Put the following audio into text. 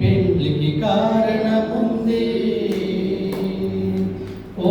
పెళ్ళికి కారణముంది. ఓ